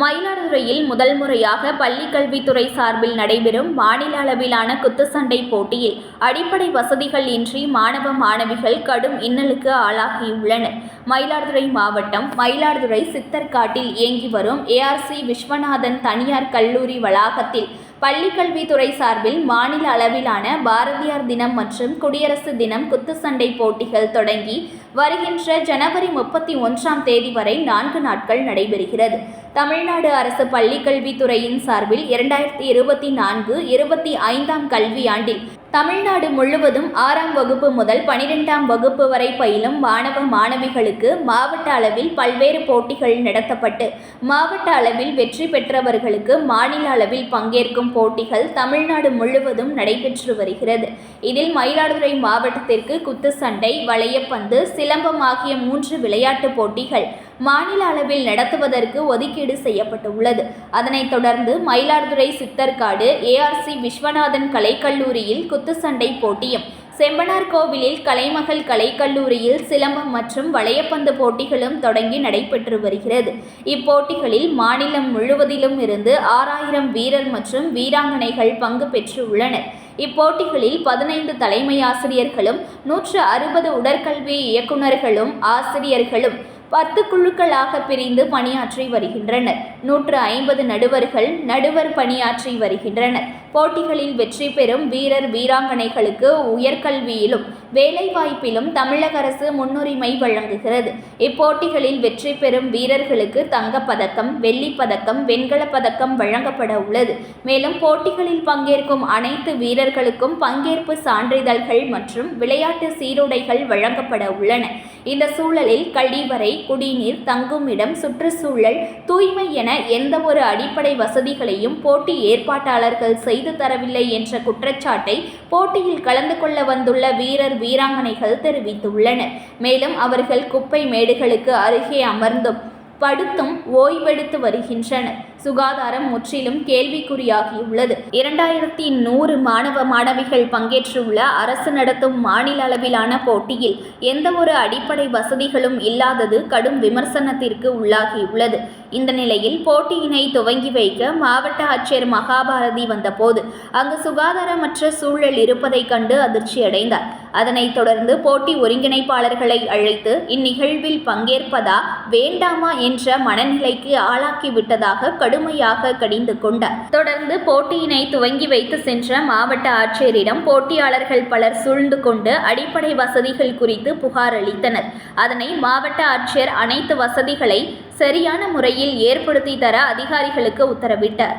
மயிலாடுதுறையில் முதல் முறையாக பள்ளிக்கல்வித்துறை சார்பில் நடைபெறும் மாநில அளவிலான குத்துச்சண்டை போட்டியில் அடிப்படை வசதிகள் இன்றி மாணவ மாணவிகள் கடும் இன்னலுக்கு ஆளாகியுள்ளனர். மயிலாடுதுறை மாவட்டம் மயிலாடுதுறை சித்தர்காட்டில் இயங்கி வரும் ஏஆர்சி விஸ்வநாதன் தனியார் கல்லூரி வளாகத்தில் பள்ளிக்கல்வித்துறை சார்பில் மாநில அளவிலான பாரதியார் தினம் மற்றும் குடியரசு தினம் குத்துச்சண்டை போட்டிகள் தொடங்கி வருகின்ற ஜனவரி முப்பத்தி ஒன்றாம் தேதி வரை நான்கு நாட்கள் நடைபெறுகிறது. தமிழ்நாடு அரசு பள்ளிக்கல்வித்துறையின் சார்பில் இரண்டாயிரத்தி இருபத்தி நான்கு இருபத்தி ஐந்தாம் கல்வியாண்டில் தமிழ்நாடு முழுவதும் ஆறாம் வகுப்பு முதல் பனிரெண்டாம் வகுப்பு வரை பயிலும் மாணவ மாணவிகளுக்கு மாவட்ட அளவில் பல்வேறு போட்டிகள் நடத்தப்பட்டு மாவட்ட அளவில் வெற்றி பெற்றவர்களுக்கு மாநில அளவில் பங்கேற்கும் போட்டிகள் தமிழ்நாடு முழுவதும் நடைபெற்று வருகிறது. இதில் மயிலாடுதுறை மாவட்டத்திற்கு குத்துச்சண்டை வளையப்பந்து சிலம்பம் ஆகிய மூன்று விளையாட்டுப் போட்டிகள் மாநில அளவில் நடத்துவதற்கு ஒதுக்கீடு செய்யப்பட்டுள்ளது. அதனைத் தொடர்ந்து மயிலாடுதுறை சித்தர்காடு ஏஆர்சி விஸ்வநாதன் கலைக்கல்லூரியில் குத்துச்சண்டை போட்டியும். செம்பனார் கோவிலில் கலைமகள் கலைக்கல்லூரியில் சிலம்பம் மற்றும் வளையப்பந்து போட்டிகளும் தொடங்கி நடைபெற்று வருகிறது. இப்போட்டிகளில் மாநிலம் முழுவதிலும் இருந்து ஆறாயிரம் வீரர் மற்றும் வீராங்கனைகள் பங்கு பெற்று உள்ளனர். இப்போட்டிகளில் பதினைந்து தலைமை ஆசிரியர்களும் நூற்று அறுபது உடற்கல்வி இயக்குநர்களும் ஆசிரியர்களும் பத்து குழுக்களாக பிரிந்து பணியாற்றி வருகின்றனர். நூற்று ஐம்பது நடுவர்கள் நடுவர் பணியாற்றி வருகின்றனர். போட்டிகளில் வெற்றி பெறும் வீரர் வீராங்கனைகளுக்கு உயர்கல்வியிலும் வேலைவாய்ப்பிலும் தமிழக அரசு முன்னுரிமை வழங்குகிறது. இப்போட்டிகளில் வெற்றி பெறும் வீரர்களுக்கு தங்கப்பதக்கம் வெள்ளிப் பதக்கம் வெண்கலப் பதக்கம் வழங்கப்பட உள்ளது. மேலும் போட்டிகளில் பங்கேற்கும் அனைத்து வீரர்களுக்கும் பங்கேற்பு சான்றிதழ்கள் மற்றும் விளையாட்டு சீருடைகள் வழங்கப்பட உள்ளன. இந்த சூழலில் கழிவறை குடிநீர் தங்குமிடம் சுற்றுச்சூழல் தூய்மை என எந்த ஒரு அடிப்படை வசதிகளையும் போட்டி ஏற்பாட்டாளர்கள் செய்து தரவில்லை என்ற குற்றச்சாட்டை போட்டியில் கலந்து கொள்ள வந்துள்ள வீரர் வீராங்கனைகள் தெரிவித்துள்ளனர். மேலும் அவர்கள் குப்பை மேடுகளுக்கு அருகே அமர்ந்தும் படுத்தும் ஓய்வெடுத்து வருகின்றனர். சுகாதாரம் முற்றிலும் கேள்விக்குறியாகியுள்ளது. இரண்டாயிரத்தி நூறு மாணவ மாணவிகள் பங்கேற்றுள்ள அரசு நடத்தும் மாநில அளவிலான போட்டியில் எந்த ஒரு அடிப்படை வசதிகளும் இல்லாதது கடும் விமர்சனத்திற்கு உள்ளாகியுள்ளது. இந்த நிலையில் போட்டியினை துவங்கி வைக்க மாவட்ட ஆட்சியர் மகாபாரதி வந்தபோது அங்கு சுகாதாரமற்ற சூழல் இருப்பதைக் கண்டு அதிர்ச்சியடைந்தார். அதனைத் தொடர்ந்து போட்டி ஒருங்கிணைப்பாளர்களை அழைத்து இந்நிகழ்வில் பங்கேற்பதா வேண்டாமா என்ற மனநிலைக்கு ஆளாக்கிவிட்டதாக கடுமையாக கடிந்து கொண்டார் தொடர்ந்து போட்டியினை துவங்கி வைத்து சென்ற மாவட்ட ஆட்சியரிடம் போட்டியாளர்கள் பலர் சூழ்ந்து கொண்டு அடிப்படை வசதிகள் குறித்து புகார் அளித்தனர். அதனை மாவட்ட ஆட்சியர் அனைத்து வசதிகளை சரியான முறையில் ஏற்படுத்தி தர அதிகாரிகளுக்கு உத்தரவிட்டார்.